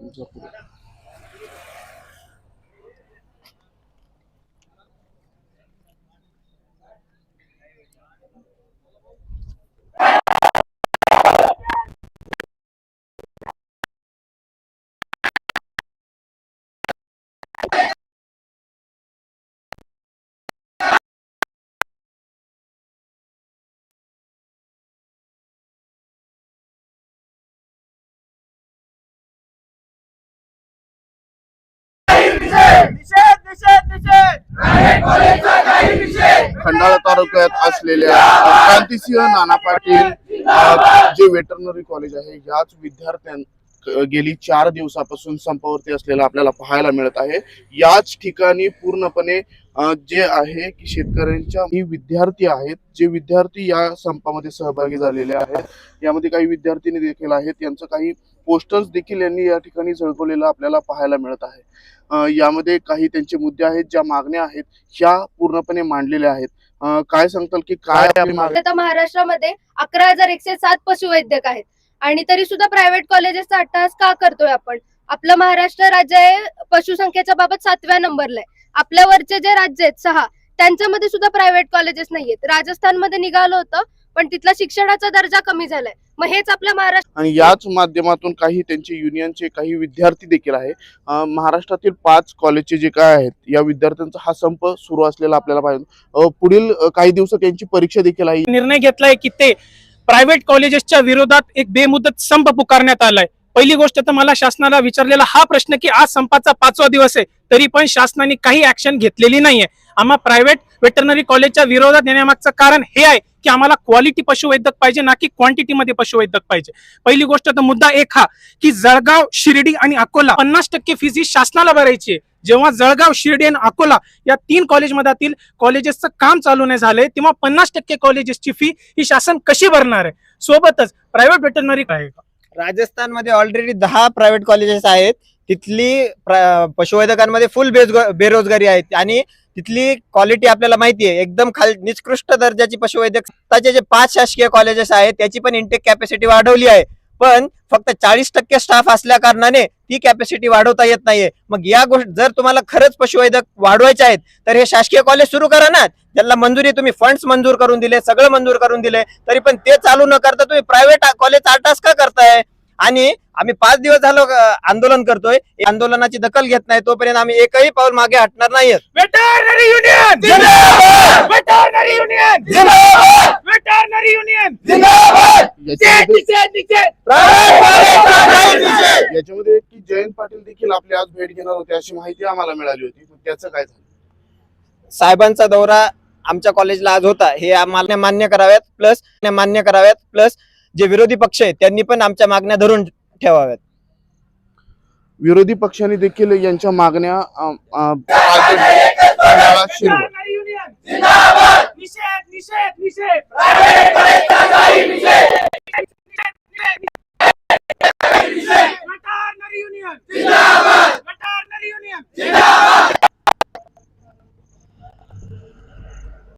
जा पुढे. खंडाळा तालुक्यात असलेल्या क्रांतिसिंह नाना पाटील जे वेटरनरी कॉलेज आहे याच विद्यार्थ्यां गेली चार दिवसापासून संपावरती असलेला आपल्याला पाहायला मिळत आहे. याच ठिकाणी पूर्णपणे जे आहे की शेतकऱ्यांच्या ही विद्यार्थी आहेत जे विद्यार्थी या संपामध्ये सहभागी झालेले आहेत यामध्ये काही विद्यार्थिनी देखील आहेत यांचं काही पोस्टर्स देखील यांनी या ठिकाणी झळकवलेलं आपल्याला पाहायला मिळत आहे. यामध्ये काही त्यांचे मुद्दे आहेत ज्या मागण्या आहेत ह्या पूर्णपणे मांडलेल्या आहेत. काय सांगताल की काय महाराष्ट्रामध्ये अकरा हजार एकशे सात पशुवैद्यक आहेत. आणि तरी सुद्धा प्रायव्हेट कॉलेजेसचा अट्टहास का करतोय आपण? आपलं महाराष्ट्र राज्य आहे पशुसंख्येच्या बाबत सातव्या नंबरला आहे. आपल्या वरचे जे राज्य आहेत सहा त्यांच्यामध्ये सुद्धा प्रायव्हेट कॉलेजेस नाहीयेत राजस्थानमध्ये निघालं होतं पण तिथला शिक्षणाचा दर्जा कमी झालाय. मग हेच आपल्या महाराष्ट्र आणि याच माध्यमातून काही त्यांचे युनियनचे काही विद्यार्थी देखील आहे. महाराष्ट्रातील पाच कॉलेजचे जे काय आहेत या विद्यार्थ्यांचा हा संप सुरू असलेला आपल्याला पाहिजे. पुढील काही दिवसात त्यांची परीक्षा देखील आहे. निर्णय घेतलाय की ते प्रायव्हेट कॉलेजेसच्या विरोधात एक बेमुदत संप पुकारण्यात आलाय. पहिली गोष्ट तर मला शासनाला विचारलेला हा प्रश्न की आज संपाचा पाचवा दिवस आहे तरी पण शासनाने काही ऍक्शन घेतलेली नाहीये. आम्हा प्रायव्हेट व्हेटरनरी कॉलेजच्या विरोधात येण्यामागचं कारण हे आहे की आम्हाला क्वालिटी पशुवैद्यक पाहिजे ना की क्वांटिटीमध्ये पशुवैद्यक पाहिजे. पहिली गोष्ट तर मुद्दा एक हा की जळगाव शिर्डी आणि अकोला पन्नास टक्के फीज ही शासनाला भरायची आहे. जेव्हा जळगाव शिर्डी आणि अकोला या तीन कॉलेजमधील कॉलेजेसचं काम चालू नाही झालंय तेव्हा पन्नास टक्के कॉलेजेसची फी ही शासन कशी भरणार आहे? सोबतच प्रायव्हेट व्हेटरनरी आहे राजस्थानमध्ये ऑलरेडी दहा प्रायव्हेट कॉलेजेस आहेत. तिथली पशुवैद्यकांमध्ये फुल बेरोजगारी आहे आणि तिथली क्वालिटी आपल्याला माहिती आहे. एकदम खाल निकृष्ट दर्जाची पशुवैद्यक आताचे जे पाच शासकीय कॉलेजेस आहेत त्याची पण इंटेक कॅपॅसिटी वाढवली आहे. पण फक्त चाळीस टक्के स्टाफ असल्या कारणाने ती कॅपॅसिटी वाढवता येत नाहीये. मग या गोष्ट जर तुम्हाला खरंच पशुवैद्यक वाढवायचे आहेत तर हे शासकीय कॉलेज सुरू करा ना. त्यांना मंजुरी तुम्ही फंड्स मंजूर करून दिले सगळं मंजूर करून दिले तरी पण ते चालू न करता तुम्ही प्रायव्हेट कॉलेज आटास का करताय? आणि आम्ही पाच दिवस झालो आंदोलन करतोय. या आंदोलनाची दखल घेत नाही तोपर्यंत आम्ही एकही पाऊल मागे हटणार नाहीये veterinary union veterinary union veterinary union याच्यामध्ये याच्यामध्ये की जयंत पाटील देखील आपली आज भेट घेणार होते अशी माहिती आम्हाला मिळाली होती. पण त्याचं काय झालं? साहेबांचा दौरा आमच्या कॉलेजला आज होता. हे आम्हाला मान्य कराव्यात प्लस मान्य कराव्यात प्लस जे विरोधी पक्ष आहेत त्यांनी पण आमच्या मागण्या धरून ठेवाव्यात. विरोधी पक्षांनी देखील यांच्या मागण्या अम, युनियन